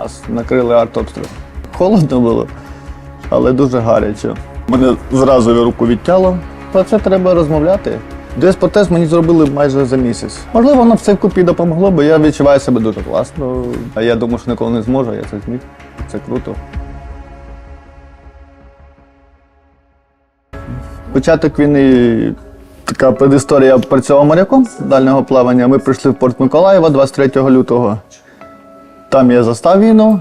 Нас накрили артобстріл. Холодно було, але дуже гаряче. Мене зразу руку відтяло. Про це треба розмовляти. Десь мені зробили майже за місяць. Можливо, воно все вкупі допомогло, бо я відчуваю себе дуже класно. А я думаю, що ніколи не зможу, я це зміг. Це круто. Початок війни така предісторія. Працював моряком дальнього плавання. Ми прийшли в порт Миколаєва 23 лютого. Там я застав війну.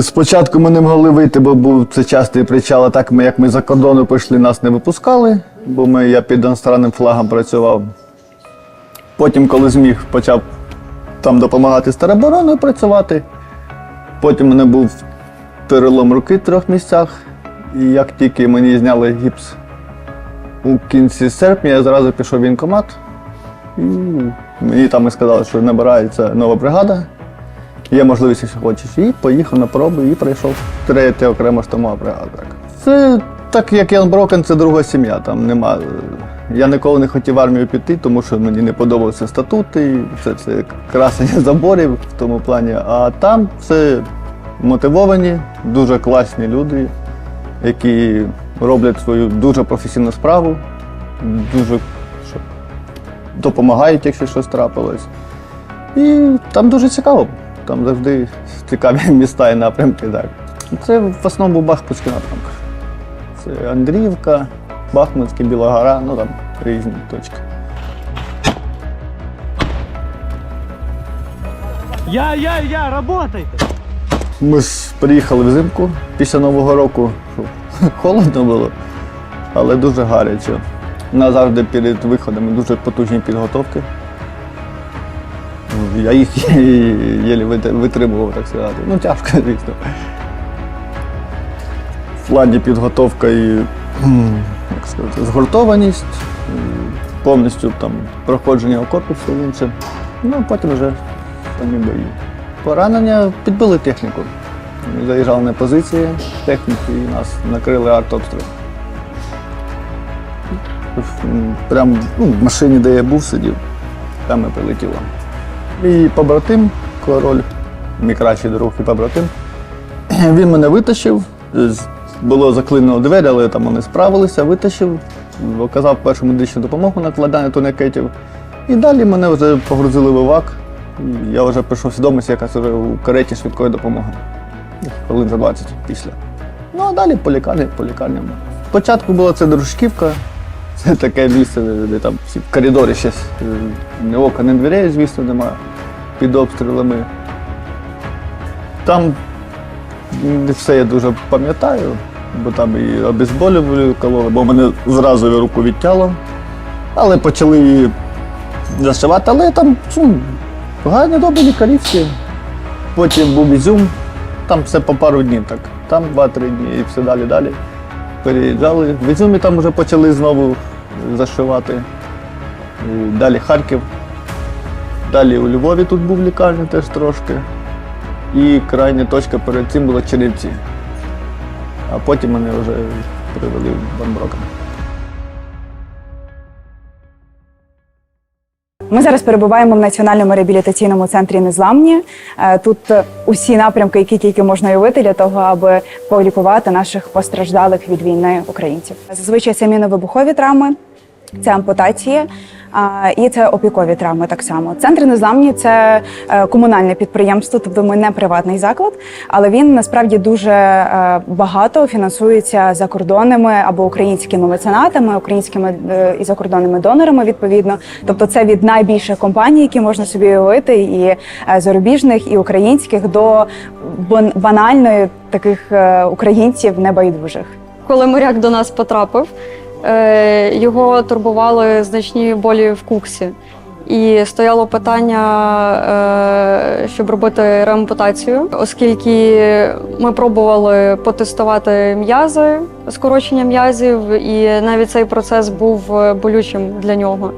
Спочатку ми не могли вийти, бо був це частий причал, а так ми, як ми за кордону пішли, нас не випускали, бо ми, я під іностранним флагом працював. Потім, коли зміг, почав там допомагати з теробороною працювати. Потім мене був перелом руки в трьох місцях. І як тільки мені зняли гіпс у кінці серпня, я зразу пішов в воєнкомат. Мені там і сказали, що набирається нова бригада. Є можливість, якщо хочеш. І поїхав на проби і прийшов. Третя окрема штурмова бригада. Це так як Ян Брокен, це друга сім'я. Там нема. Я ніколи не хотів в армію піти, тому що мені не подобалися статути, це, це красення заборів в тому плані. А там все мотивовані, дуже класні люди, які роблять свою дуже професійну справу, дуже допомагають, якщо щось трапилось. І там дуже цікаво. Там завжди цікаві міста і напрямки. Так. Це в основному Бахмутський напрямок. Це Андріївка, Бахмутський, Біла Гора, ну там різні точки. Я, я, я, работайте! Ми ж приїхали взимку після Нового року. Холодно було, але дуже гаряче. У нас завжди перед виходами дуже потужні підготовки. Я їх єлі витримував, так сказати. Ну, тяжко, звісно. В плані підготовка і як сказати, згуртованість, повністю там, проходження все інше. Ну, потім вже самі бої. Поранення підбили техніку. Заїжджали на позиції техніки і нас накрили артобстріл. Прям ну, в машині, де я був, сидів, там і прилетіло. Мій побратим, король, мій кращий друг і побратим, він мене витащив. Було заклинено двері, але там вони справилися, витащив, оказав першу медичну допомогу накладання турникетів. І далі мене вже погрузили в івак. Я вже прийшов свідомість, вже у кареті швидкої допомоги. Хвилин за 20 після. Ну а далі по лікарні, по лікарням. Спочатку була це дружківка. Це таке місце, де там всі в коридорі ще е, ні ока, ні дверей, звісно, немає. Під обстрілами. Там не все я дуже пам'ятаю, бо там і обезболювали кололи, бо мене зразу руку відтяло. Але почали її зашивати, але там ну, гарні добрі лікарі всі. Потім був Ізюм, там все по пару днів так. Там два-три дні і все далі далі. Переїжджали. В Ізюмі там вже почали знову зашивати. Далі Харків. Далі у Львові тут був лікарня теж трошки. І крайня точка перед цим була Чернівці. А потім мене вже привели в Банброкен. Ми зараз перебуваємо в національному реабілітаційному центрі Незламні. Е, Тут е, усі напрямки, які тільки можна уявити для того, аби полікувати наших постраждалих від війни українців. Зазвичай це міновибухові травми, це ампутації. І це опікові травми так само. Центр незламні це е, комунальне підприємство, тобто ми не приватний заклад, але він насправді дуже е, багато фінансується закордонними або українськими меценатами, українськими е, і закордонними донорами. Відповідно, тобто це від найбільших компаній, які можна собі уявити, і зарубіжних, і українських до бан- банальної таких українців небайдужих. Коли моряк до нас потрапив, його турбували значні болі в куксі. І стояло питання, е, щоб робити реампутацію, оскільки ми пробували потестувати м'язи, скорочення м'язів, і навіть цей процес був е, болючим для нього.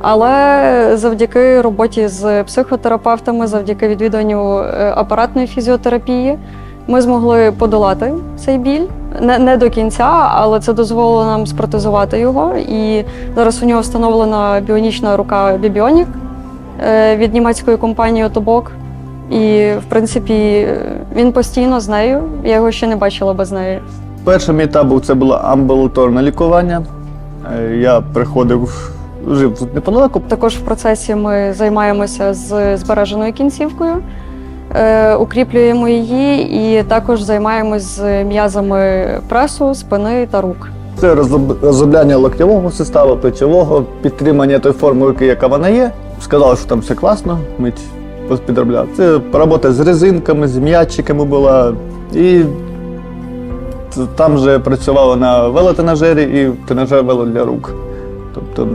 Але завдяки роботі з психотерапевтами, завдяки відвідуванню е, апаратної фізіотерапії, ми змогли подолати цей біль. Не, не до кінця, але це дозволило нам спротезувати його. І зараз у нього встановлена біонічна рука Бібіонік від німецької компанії Отобок. І, в принципі, він постійно з нею. Я його ще не бачила без неї. Першим етапом це було амбулаторне лікування. Е, Я приходив, жив тут неподалеку. Також в процесі ми займаємося з збереженою кінцівкою, е, укріплюємо її і також займаємось м'язами пресу, спини та рук. Це розробляння локтєвого суставу, плечового, підтримання тої форми руки, яка вона є. Сказали, що там все класно, ми підробляли. Це робота з резинками, з м'ячиками була. І там же працювала на велотренажері і тренажер вело для рук. Тобто,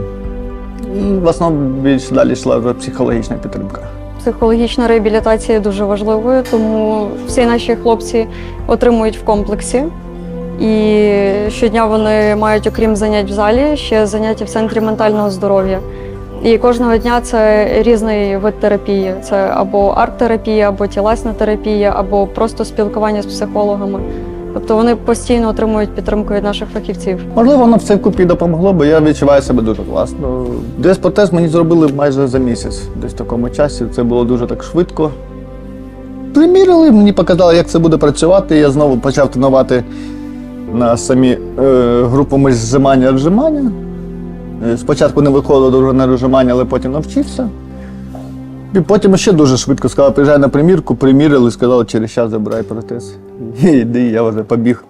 в основному більш далі йшла вже психологічна підтримка. Психологічна реабілітація є дуже важливою, тому всі наші хлопці отримують в комплексі. І щодня вони мають, окрім занять в залі, ще заняття в центрі ментального здоров'я. І кожного дня це різний вид терапії. Це або арт-терапія, або тілесна терапія, або просто спілкування з психологами. Тобто вони постійно отримують підтримку від наших фахівців. Можливо, воно все вкупі допомогло, бо я відчуваю себе дуже класно. Десь протез мені зробили майже за місяць, десь в такому часі. Це було дуже так швидко. Приміряли, мені показали, як це буде працювати. Я знову почав тренувати на самі е, групу зжимання віджимання. Е, Спочатку не виходило дуже на розжимання, але потім навчився. І потім ще дуже швидко сказали, приїжджай на примірку, приміряли, сказали, через час забирай протез. І йди, я вже побіг.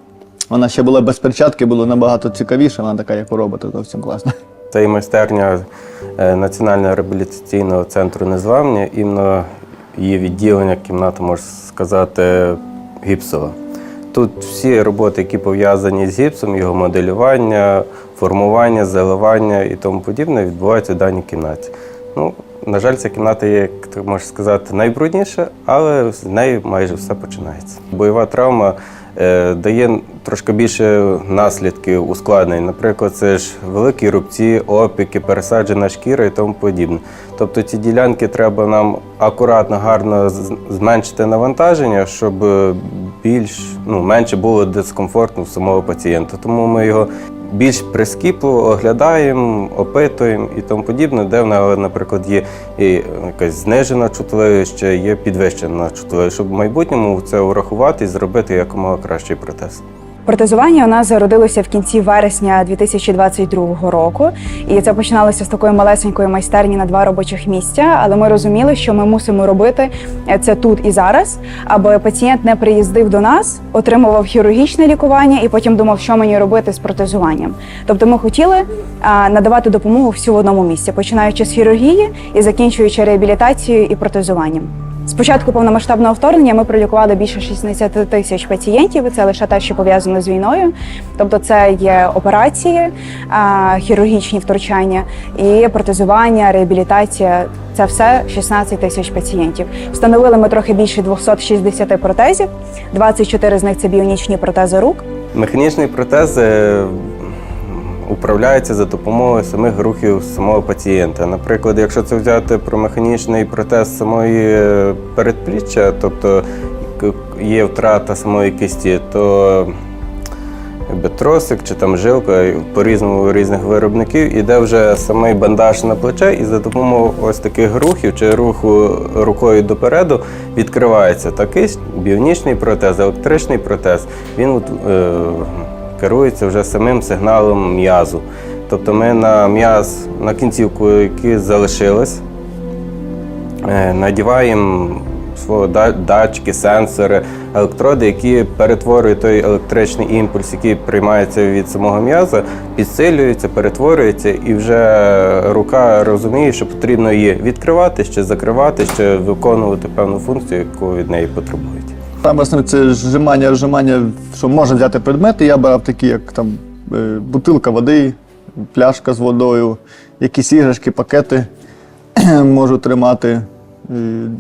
Вона ще була без перчатки, було набагато цікавіше, вона така, як у робота, зовсім класна. Це і майстерня е, Національного реабілітаційного центру Незламні, іменно її відділення, кімната, можна сказати, гіпсова. Тут всі роботи, які пов'язані з гіпсом, його моделювання, формування, заливання і тому подібне, відбуваються в даній кімнаті. Ну, на жаль, ця кімната є, як так можна сказати, найбрудніша, але з неї майже все починається. Бойова травма е, дає трошки більше наслідків ускладнень. Наприклад, це ж великі рубці, опіки, пересаджена шкіра і тому подібне. Тобто ці ділянки треба нам акуратно, гарно зменшити навантаження, щоб більш ну, менше було дискомфорту у самого пацієнта. Тому ми його більш прискіпливо оглядаємо, опитуємо і тому подібне, де в нього, наприклад, є і якась знижена чутливість, є підвищена чутливість, щоб в майбутньому це врахувати і зробити якомога кращий протез. Протезування у нас зародилося в кінці вересня 2022 року, і це починалося з такої малесенької майстерні на два робочих місця. Але ми розуміли, що ми мусимо робити це тут і зараз, аби пацієнт не приїздив до нас, отримував хірургічне лікування і потім думав, що мені робити з протезуванням. Тобто, ми хотіли надавати допомогу всю в одному місці, починаючи з хірургії і закінчуючи реабілітацією і протезуванням. Спочатку повномасштабного вторгнення ми пролікували більше 60 тисяч пацієнтів. Це лише те, що пов'язано з війною. Тобто, це є операції, хірургічні втручання і протезування, реабілітація. Це все 16 тисяч пацієнтів. Встановили ми трохи більше 260 протезів. 24 з них це біонічні протези рук. Механічний протез е, управляється за допомогою самих рухів самого пацієнта. Наприклад, якщо це взяти про механічний протез самої е, передпліччя, тобто є втрата самої кисті, то тросик чи там жилка по-різному у різних виробників іде вже самий бандаж на плече, і за допомогою ось таких рухів чи руху рукою допереду відкривається такий біонічний протез, електричний протез. Він е, керується вже самим сигналом м'язу. Тобто ми на м'яз, на кінцівку, які залишились, Е, надіваємо да- датчики, сенсори, електроди, які перетворюють той електричний імпульс, який приймається від самого м'яза, підсилюється, перетворюється, і вже рука розуміє, що потрібно її відкривати, ще закривати, ще виконувати певну функцію, яку від неї потребують. Там власне це зжимання, розжимання, що можна взяти предмети. Я брав такі, як там е, бутилка води, пляшка з водою, якісь іграшки, пакети можу тримати. Е,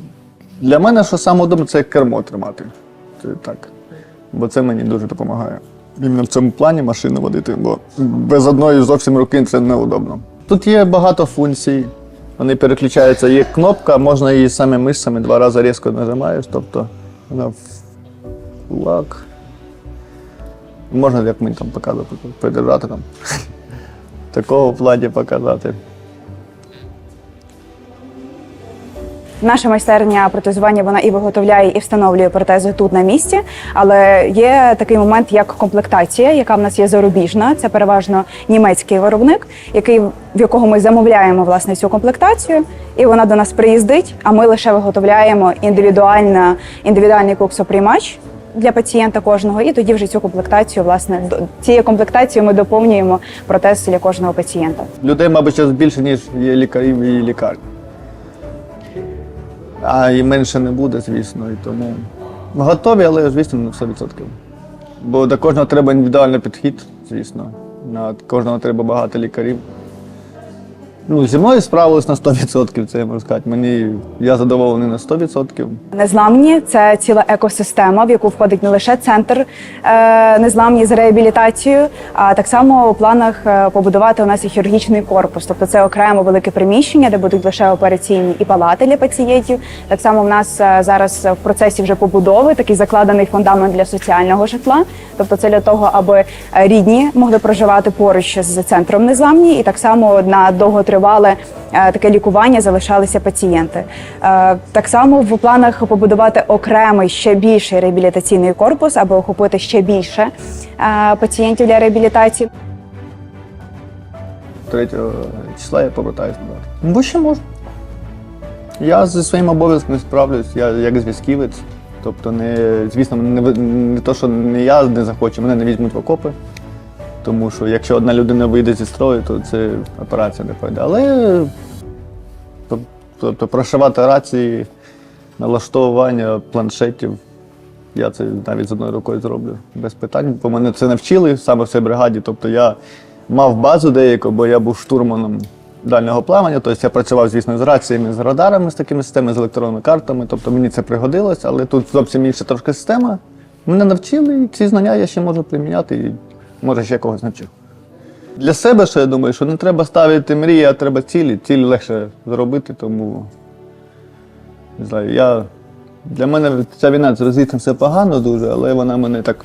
Для мене, що саме це кермо тримати. Це так. Бо це мені дуже допомагає. Іменно в цьому плані машину водити, бо без одної зовсім руки це неудобно. Тут є багато функцій. Вони переключаються. Є кнопка, можна її саме мишцями два рази різко нажимаєш, тобто вона в кулак. Можна, як мені там показувати, придержати там. Такого плані показати. Наша майстерня протезування вона і виготовляє, і встановлює протези тут на місці. Але є такий момент, як комплектація, яка в нас є зарубіжна. Це переважно німецький виробник, який в якого ми замовляємо власне цю комплектацію, і вона до нас приїздить. А ми лише виготовляємо індивідуальна індивідуальний коксоприймач для пацієнта кожного, і тоді вже цю комплектацію, власне, цією комплектацією ми доповнюємо протез для кожного пацієнта. Людей, мабуть, зараз більше, ніж є лікарів і лікарні. А і менше не буде, звісно, і тому готові, але звісно, не 100%. Бо до кожного треба індивідуальний підхід, звісно. На кожного треба багато лікарів. Ну, зі мною справились на 100%, це я можу сказати. Мені я задоволений на 100%. Незламні це ціла екосистема, в яку входить не лише центр е, незламні з реабілітацією, а так само у планах е, побудувати у нас і хірургічний корпус. Тобто це окремо велике приміщення, де будуть лише операційні і палати для пацієнтів. Так само в нас е, зараз в процесі вже побудови такий закладений фундамент для соціального житла. Тобто, це для того, аби рідні могли проживати поруч з центром незламні, і так само на довготривале е, таке лікування залишалися пацієнти. Е, Так само в планах побудувати окремий ще більший реабілітаційний корпус, аби охопити ще більше е, пацієнтів для реабілітації. 3 числа я повертаюся назад. Ну, Бо ще можу. Я зі своїм обов'язком справлюсь, я як зв'язківець. Тобто, не, звісно, не, не то, що не я не захочу, мене не візьмуть в окопи. Тому що якщо одна людина вийде зі строю, то це операція не пройде. Але тобто, прошивати рації, налаштовування планшетів, я це навіть з одною рукою зроблю без питань, бо мене це навчили саме в цій бригаді. Тобто я мав базу деяку, бо я був штурманом дальнього плавання. Тобто я працював, звісно, з раціями, з радарами, з такими системами, з електронними картами. Тобто мені це пригодилось, але тут зовсім інша трошки система. Мене навчили, і ці знання я ще можу приміняти може ще когось навчу. Для себе, що я думаю, що не треба ставити мрії, а треба цілі. Цілі легше зробити, тому не знаю, я для мене ця війна це звісно все погано дуже, але вона мене так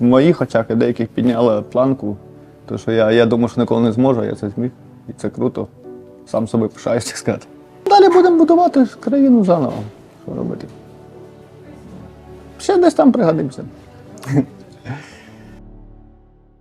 в моїх очах і деяких підняла планку. То що я, я думав, що ніколи не зможу, я це зміг. І це круто. Сам собі пишаюсь, так сказати. Далі будемо будувати країну заново. Що робити? Ще десь там пригодимося.